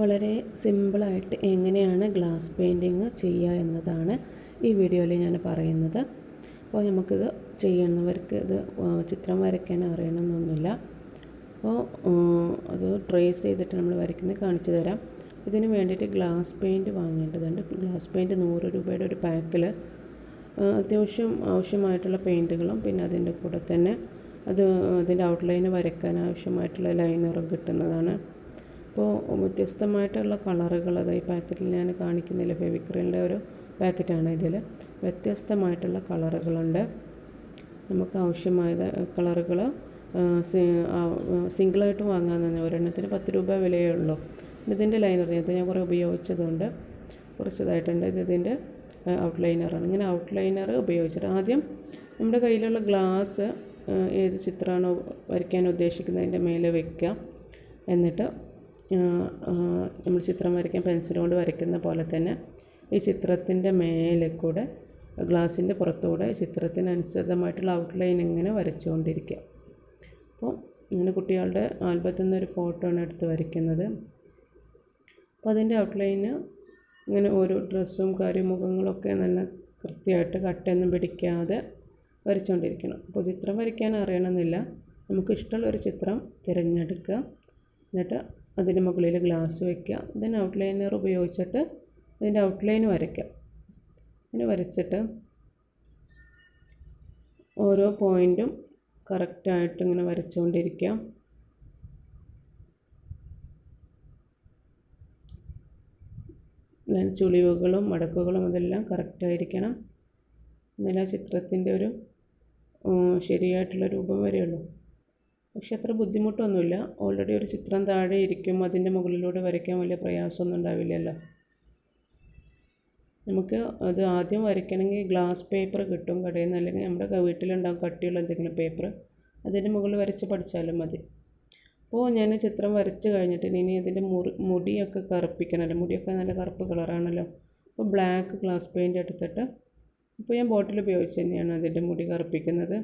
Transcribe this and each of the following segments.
വളരെ സിമ്പിളായിട്ട് എങ്ങനെയാണ് ഗ്ലാസ് പെയിന്റിങ് ചെയ്യുക എന്നതാണ് ഈ വീഡിയോയിൽ ഞാൻ പറയുന്നത്. അപ്പോൾ നമുക്കിത് ചെയ്യുന്നവർക്ക് ഇത് ചിത്രം വരയ്ക്കാൻ അറിയണമെന്നൊന്നുമില്ല. അപ്പോൾ അത് ട്രേസ് ചെയ്തിട്ട് നമ്മൾ വരയ്ക്കുന്നത് കാണിച്ചു തരാം. ഇതിന് വേണ്ടിയിട്ട് ഗ്ലാസ് പെയിന്റ് വാങ്ങേണ്ടതുണ്ട്. ഗ്ലാസ് പെയിന്റ് നൂറ് രൂപയുടെ ഒരു പാക്കിൽ അത്യാവശ്യം ആവശ്യമായിട്ടുള്ള പെയിന്റുകളും പിന്നെ അതിന്റെ കൂടെ തന്നെ അത് അതിന്റെ ഔട്ട്ലൈന് വരയ്ക്കാൻ ആവശ്യമായിട്ടുള്ള ലൈനറും കിട്ടുന്നതാണ്. അപ്പോൾ വ്യത്യസ്തമായിട്ടുള്ള കളറുകൾ അത് ഈ പാക്കറ്റിൽ ഞാൻ കാണിക്കുന്നില്ല ഫെവിക്രിലിന്റെ ഒരു പാക്കറ്റാണ് ഇതിൽ. വ്യത്യസ്തമായിട്ടുള്ള കളറുകളുണ്ട്. നമുക്ക് ആവശ്യമായ കളറുകൾ സിംഗിളായിട്ട് വാങ്ങാൻ തന്നെ ഒരെണ്ണത്തിന് പത്ത് രൂപ വിലയേ ഉള്ളൂ. ഇതിന്റെ ലൈനർ ഇത് ഞാൻ കുറേ ഉപയോഗിച്ചതുകൊണ്ട് കുറച്ചതായിട്ടുണ്ട്. ഇത് ഇതിന്റെ ഔട്ട്ലൈനറാണ് ഇങ്ങനെ ഔട്ട്ലൈനർ ഉപയോഗിച്ചിട്ട് ആദ്യം നമ്മുടെ കയ്യിലുള്ള ഗ്ലാസ് ഏത് ചിത്രമാണോ വരയ്ക്കാൻ ഉദ്ദേശിക്കുന്നതിന്റെ മേലെ വയ്ക്കുക എന്നിട്ട് നമ്മൾ ചിത്രം വരയ്ക്കാൻ പെൻസിൽ കൊണ്ട് വരയ്ക്കുന്ന പോലെ തന്നെ ഈ ചിത്രത്തിന്റെ മേലെ കൂടെ ഗ്ലാസിന്റെ പുറത്തുകൂടെ ചിത്രത്തിനനുസൃതമായിട്ടുള്ള ഔട്ട്ലൈൻ ഇങ്ങനെ വരച്ചുകൊണ്ടിരിക്കുക. അപ്പോൾ ഇങ്ങനെ കുട്ടികളുടെ ആൽബത്തിൽ നിന്നൊരു ഫോട്ടോ ആണ് എടുത്ത് വരയ്ക്കുന്നത്. അപ്പോൾ അതിന്റെ ഔട്ട്ലൈന് ഇങ്ങനെ ഓരോ ഡ്രസ്സും കാര്യം മുഖങ്ങളൊക്കെ നല്ല കൃത്യമായിട്ട് കട്ടയൊന്നും പിടിക്കാതെ വരച്ചുകൊണ്ടിരിക്കണം. അപ്പോൾ ചിത്രം വരയ്ക്കാൻ അറിയണമെന്നില്ല. നമുക്ക് ഇഷ്ടമുള്ള ഒരു ചിത്രം തിരഞ്ഞെടുക്കുക. എന്നിട്ട് അതിന്റെ മുകളിൽ ഗ്ലാസ് വയ്ക്കുക. ദെൻ ഔട്ട്ലൈനർ ഉപയോഗിച്ചിട്ട് അതിന്റെ ഔട്ട്ലൈൻ വരയ്ക്കാം അങ്ങനെ വരച്ചിട്ട് ഓരോ പോയിന്റും കറക്റ്റായിട്ട് ഇങ്ങനെ വരച്ചുകൊണ്ടിരിക്കാം ദെൻ ചുളിവുകളും മടക്കുകളും അതെല്ലാം കറക്റ്റായിരിക്കണം എന്നാലേ ആ ചിത്രത്തിന്റെ ഒരു ശരിയായിട്ടുള്ള രൂപം വരെയുള്ളൂ. പക്ഷെ അത്ര ബുദ്ധിമുട്ടൊന്നുമില്ല. ഓൾറെഡി ഒരു ചിത്രം താഴെ ഇരിക്കും അതിന്റെ മുകളിലൂടെ വരയ്ക്കാൻ വലിയ പ്രയാസമൊന്നും ഉണ്ടാവില്ലല്ലോ. നമുക്ക് അത് ആദ്യം വരയ്ക്കണമെങ്കിൽ ഗ്ലാസ് പേപ്പർ കിട്ടും കടയിൽ നിന്ന് അല്ലെങ്കിൽ നമ്മുടെ വീട്ടിലുണ്ടാകും കട്ടിയുള്ള എന്തെങ്കിലും പേപ്പർ അതിന്റെ മുകളിൽ വരച്ച് പഠിച്ചാലും മതി. അപ്പോൾ ഞാൻ ചിത്രം വരച്ച് കഴിഞ്ഞിട്ട് ഇനി അതിന്റെ മുറി മുടിയൊക്കെ കറുപ്പിക്കണമല്ലോ മുടിയൊക്കെ നല്ല കറുപ്പ് കളറാണല്ലോ. അപ്പോൾ ബ്ലാക്ക് ഗ്ലാസ് പെയിന്റ് എടുത്തിട്ട് ഇപ്പോൾ ഞാൻ ബോട്ടിൽ ഉപയോഗിച്ച് തന്നെയാണ് അതിന്റെ മുടി കറുപ്പിക്കുന്നത്.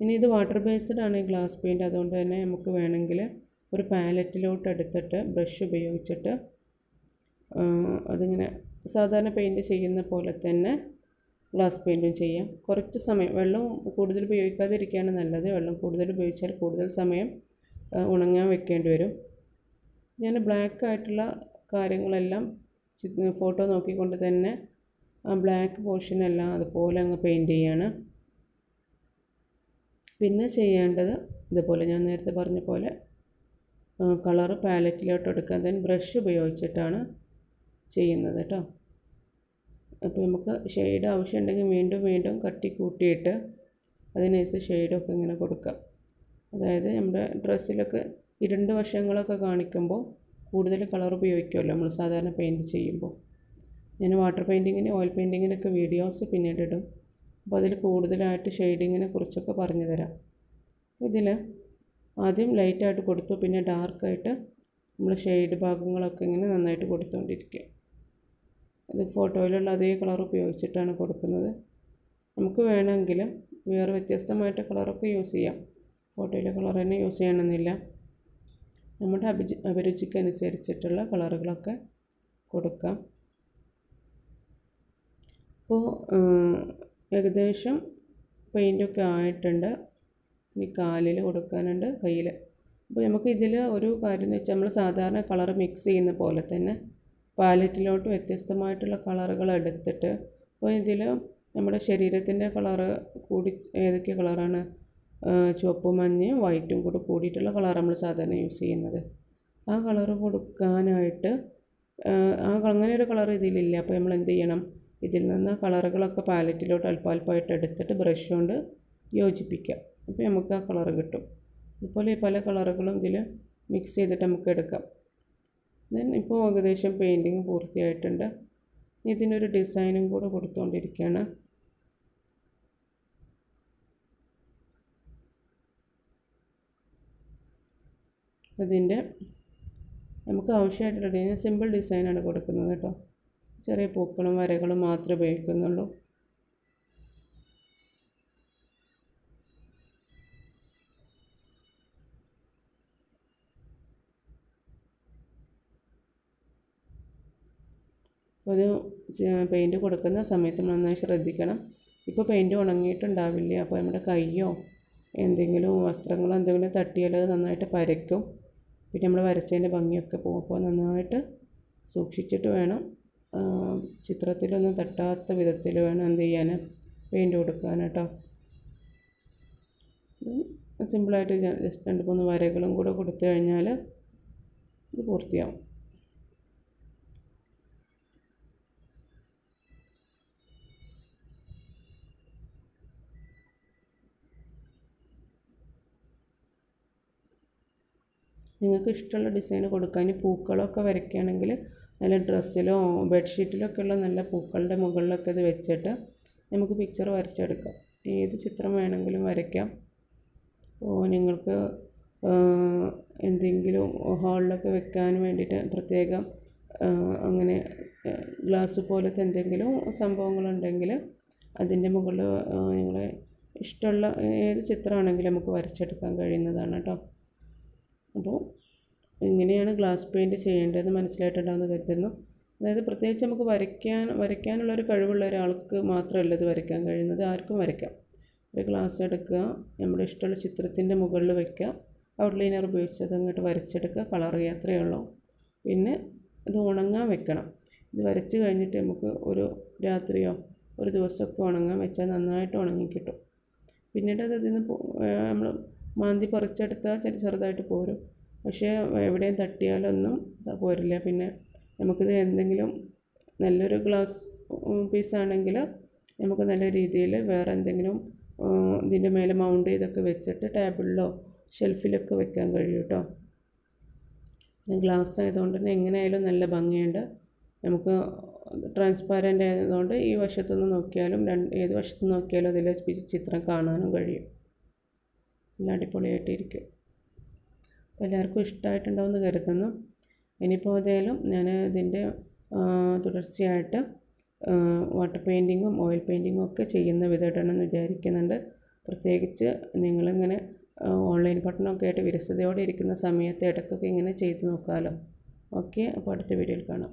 ഇനി ഇത് വാട്ടർ ബേസ്ഡ് ആണ് ഈ ഗ്ലാസ് പെയിന്റ് അതുകൊണ്ട് തന്നെ നമുക്ക് വേണമെങ്കിൽ ഒരു പാലറ്റിലോട്ട് എടുത്തിട്ട് ബ്രഷ് ഉപയോഗിച്ചിട്ട് അതിങ്ങനെ സാധാരണ പെയിന്റ് ചെയ്യുന്ന പോലെ തന്നെ ഗ്ലാസ് പെയിന്റും ചെയ്യാം. കുറച്ച് സമയം വെള്ളം കൂടുതൽ ഉപയോഗിക്കാതിരിക്കുകയാണ് നല്ലത്. വെള്ളം കൂടുതൽ ഉപയോഗിച്ചാൽ കൂടുതൽ സമയം ഉണങ്ങാൻ വെക്കേണ്ടി വരും. ഞാൻ ബ്ലാക്ക് ആയിട്ടുള്ള കാര്യങ്ങളെല്ലാം ഫോട്ടോ നോക്കിക്കൊണ്ട് തന്നെ ആ ബ്ലാക്ക് പോർഷനെല്ലാം അതുപോലെ അങ്ങ് പെയിന്റ് ചെയ്യാണ്. പിന്നെ ചെയ്യേണ്ടത് ഇതുപോലെ ഞാൻ നേരത്തെ പറഞ്ഞ പോലെ കളറ് പാലറ്റിലോട്ട് എടുക്കാൻ തന്നെ ബ്രഷ് ഉപയോഗിച്ചിട്ടാണ് ചെയ്യുന്നത് കേട്ടോ. അപ്പോൾ നമുക്ക് ഷെയ്ഡ് ആവശ്യമുണ്ടെങ്കിൽ വീണ്ടും വീണ്ടും കട്ടി കൂട്ടിയിട്ട് അതിനനുസരിച്ച് ഷെയ്ഡൊക്കെ ഇങ്ങനെ കൊടുക്കാം. അതായത് നമ്മുടെ ഡ്രസ്സിലൊക്കെ ഇരുണ്ട് വശങ്ങളൊക്കെ കാണിക്കുമ്പോൾ കൂടുതൽ കളർ ഉപയോഗിക്കുമല്ലോ നമ്മൾ സാധാരണ പെയിന്റ് ചെയ്യുമ്പോൾ. ഞാൻ വാട്ടർ പെയിന്റിങ്ങിന് ഓയിൽ പെയിന്റിങ്ങിനൊക്കെ വീഡിയോസ് പിന്നീട് ഇടും. അപ്പോൾ അതിൽ കൂടുതലായിട്ട് ഷെയ്ഡിങ്ങിനെ കുറിച്ചൊക്കെ പറഞ്ഞു തരാം. ഇതിൽ ആദ്യം ലൈറ്റായിട്ട് കൊടുത്തു പിന്നെ ഡാർക്കായിട്ട് നമ്മൾ ഷെയ്ഡ് ഭാഗങ്ങളൊക്കെ ഇങ്ങനെ നന്നായിട്ട് കൊടുത്തുകൊണ്ടിരിക്കുക അത് ഫോട്ടോയിലുള്ള അതേ കളർ ഉപയോഗിച്ചിട്ടാണ് കൊടുക്കുന്നത്. നമുക്ക് വേണമെങ്കിൽ വേറെ വ്യത്യസ്തമായിട്ട് കളറൊക്കെ യൂസ് ചെയ്യാം. ഫോട്ടോയിലെ കളർ തന്നെ യൂസ് ചെയ്യണമെന്നില്ല. നമ്മുടെ അഭിജി അഭിരുചിക്കനുസരിച്ചിട്ടുള്ള കളറുകളൊക്കെ കൊടുക്കാം. അപ്പോൾ ഏകദേശം പെയിന്റൊക്കെ ആയിട്ടുണ്ട്. ഇനി കാലിൽ കൊടുക്കാനുണ്ട് കയ്യിൽ അപ്പോൾ നമുക്ക് ഇതിൽ ഒരു കാര്യം എന്ന് വെച്ചാൽ നമ്മൾ സാധാരണ കളർ മിക്സ് ചെയ്യുന്ന പോലെ തന്നെ പാലറ്റിലോട്ട് വ്യത്യസ്തമായിട്ടുള്ള കളറുകൾ എടുത്തിട്ട് അപ്പോൾ ഇതിൽ നമ്മുടെ ശരീരത്തിന്റെ കളറ് കൂടി ഏതൊക്കെ കളറാണ്? ചുവപ്പ് മഞ്ഞ് വൈറ്റും കൂടെ കൂടിയിട്ടുള്ള കളർ നമ്മൾ സാധാരണ യൂസ് ചെയ്യുന്നത്. ആ കളറ് കൊടുക്കാനായിട്ട് ആ അങ്ങനെ ഒരു കളർ ഇതിലില്ല. അപ്പോൾ നമ്മൾ എന്ത് ചെയ്യണം? ഇതിൽ നിന്ന് കളറുകളൊക്കെ പാലറ്റിലോട്ട് അല്പാൽപ്പമായിട്ട് എടുത്തിട്ട് ബ്രഷ് കൊണ്ട് യോജിപ്പിക്കാം അപ്പോൾ നമുക്ക് ആ കളർ കിട്ടും. അതുപോലെ പല കളറുകളും ഇതിൽ മിക്സ് ചെയ്തിട്ട് നമുക്ക് എടുക്കാം. ദെൻ ഇപ്പോൾ ഏകദേശം പെയിന്റിങ് പൂർത്തിയായിട്ടുണ്ട്. ഇതിനൊരു ഡിസൈനും കൂടെ കൊടുത്തുകൊണ്ടിരിക്കുകയാണ് അതിന്റെ നമുക്ക് ആവശ്യമായിട്ടുള്ള സിമ്പിൾ ഡിസൈനാണ് കൊടുക്കുന്നത് കേട്ടോ. ചെറിയ പൂക്കളും വരകളും മാത്രമേ ഉപയോഗിക്കുന്നുള്ളൂ. അത് പെയിന്റ് കൊടുക്കുന്ന സമയത്ത് നന്നായി ശ്രദ്ധിക്കണം. ഇപ്പോൾ പെയിന്റ് ഉണങ്ങിയിട്ടുണ്ടാവില്ല? അപ്പോൾ നമ്മുടെ കൈയോ എന്തെങ്കിലും വസ്ത്രങ്ങളോ എന്തെങ്കിലും തട്ടിയാൽ നന്നായിട്ട് പരക്കും. പിന്നെ നമ്മൾ വരച്ചതിന്റെ ഭംഗിയൊക്കെ പോകും. അപ്പോൾ നന്നായിട്ട് സൂക്ഷിച്ചിട്ട് വേണം ചിത്രത്തിലൊന്നും തട്ടാത്ത വിധത്തിൽ വേണം എന്ത് ചെയ്യാൻ? പെയിന്റ് കൊടുക്കാൻ കേട്ടോ. സിമ്പിളായിട്ട് ജസ്റ്റ് രണ്ട് മൂന്ന് വരകളും കൂടെ കൊടുത്തു കഴിഞ്ഞാൽ ഇത് പൂർത്തിയാവും. നിങ്ങൾക്ക് ഇഷ്ടമുള്ള ഡിസൈൻ കൊടുക്കാൻ പൂക്കളൊക്കെ വരയ്ക്കുകയാണെങ്കിൽ നല്ല ഡ്രസ്സിലോ ബെഡ്ഷീറ്റിലൊക്കെ ഉള്ള നല്ല പൂക്കളുടെ മുകളിലൊക്കെ ഇത് വെച്ചിട്ട് നമുക്ക് പിക്ചർ വരച്ചെടുക്കാം. ഏത് ചിത്രം വേണമെങ്കിലും വരയ്ക്കാം. ഓ നിങ്ങൾക്ക് എന്തെങ്കിലും ഹാളിലൊക്കെ വെക്കാൻ വേണ്ടിയിട്ട് പ്രത്യേകം അങ്ങനെ ഗ്ലാസ് പോലത്തെ എന്തെങ്കിലും സംഭവങ്ങളുണ്ടെങ്കിൽ അതിന്റെ മുകളിൽ നിങ്ങളെ ഇഷ്ടമുള്ള ഏത് ചിത്രമാണെങ്കിലും നമുക്ക് വരച്ചെടുക്കാൻ കഴിയുന്നതാണ് കേട്ടോ. അപ്പോൾ ഇങ്ങനെയാണ് ഗ്ലാസ് പെയിന്റ് ചെയ്യേണ്ടതെന്ന് മനസ്സിലായിട്ടുണ്ടാകുന്ന കരുതുന്നു. അതായത് പ്രത്യേകിച്ച് നമുക്ക് വരയ്ക്കാൻ വരയ്ക്കാനുള്ളൊരു കഴിവുള്ള ഒരാൾക്ക് മാത്രമല്ല ഇത് വരയ്ക്കാൻ കഴിയുന്നത്. ആർക്കും വരയ്ക്കാം. ഒരു ഗ്ലാസ് എടുക്കുക നമ്മുടെ ഇഷ്ടമുള്ള ചിത്രത്തിന്റെ മുകളിൽ വയ്ക്കുക ഔട്ട്ലൈനർ ഉപയോഗിച്ച് അത് അങ്ങോട്ട് വരച്ചെടുക്കുക കളർ ചെയ്യാത്രേ ഉള്ളൂ. പിന്നെ ഇത് ഉണങ്ങാൻ വെക്കണം. ഇത് വരച്ച് കഴിഞ്ഞിട്ട് നമുക്ക് ഒരു രാത്രിയോ ഒരു ദിവസമൊക്കെ ഉണങ്ങാൻ വെച്ചാൽ നന്നായിട്ട് ഉണങ്ങി കിട്ടും പിന്നീട് അത് ഇതിൽ നിന്ന് നമ്മൾ മാന്തി പറിച്ചെടുത്താൽ ചെറു ചെറുതായിട്ട് പോരും. പക്ഷേ എവിടെയും തട്ടിയാലൊന്നും പോരില്ല. പിന്നെ നമുക്കിത് എന്തെങ്കിലും നല്ലൊരു ഗ്ലാസ് പീസാണെങ്കിൽ നമുക്ക് നല്ല രീതിയിൽ വേറെ എന്തെങ്കിലും ഇതിന്റെ മേലെ മൗണ്ട് ചെയ്തൊക്കെ വെച്ചിട്ട് ടേബിളിലോ ഷെൽഫിലൊക്കെ വെക്കാൻ കഴിയും കേട്ടോ ഗ്ലാസ് ആയതുകൊണ്ട് തന്നെ എങ്ങനെയായാലും നല്ല ഭംഗിയുണ്ട്. നമുക്ക് ട്രാൻസ്പാരന്റ് ആയതുകൊണ്ട് ഈ വശത്തുനിന്ന് നോക്കിയാലും രണ്ട് ഏത് വശത്ത് നോക്കിയാലും അതിലെ ചിത്രം കാണാനും കഴിയും. നല്ല അടിപൊളിയായിട്ടിരിക്കും. അപ്പോൾ എല്ലാവർക്കും ഇഷ്ടമായിട്ടുണ്ടാവുമെന്ന് കരുതുന്നു. ഇനിയിപ്പോൾ ഏതായാലും ഞാൻ ഇതിന്റെ തുടർച്ചയായിട്ട് വാട്ടർ പെയിന്റിങ്ങും ഓയിൽ പെയിന്റിങ്ങും ഒക്കെ ചെയ്യുന്ന വിധമായിട്ടാണെന്ന് വിചാരിക്കുന്നുണ്ട്. പ്രത്യേകിച്ച് നിങ്ങളിങ്ങനെ ഓൺലൈൻ പഠനമൊക്കെ ആയിട്ട് വിരസതയോടെ ഇരിക്കുന്ന സമയത്ത് ഇടയ്ക്കൊക്കെ ഇങ്ങനെ ചെയ്ത് നോക്കാമല്ലോ ഓക്കെ അപ്പോൾ അടുത്ത വീഡിയോയിൽ കാണാം.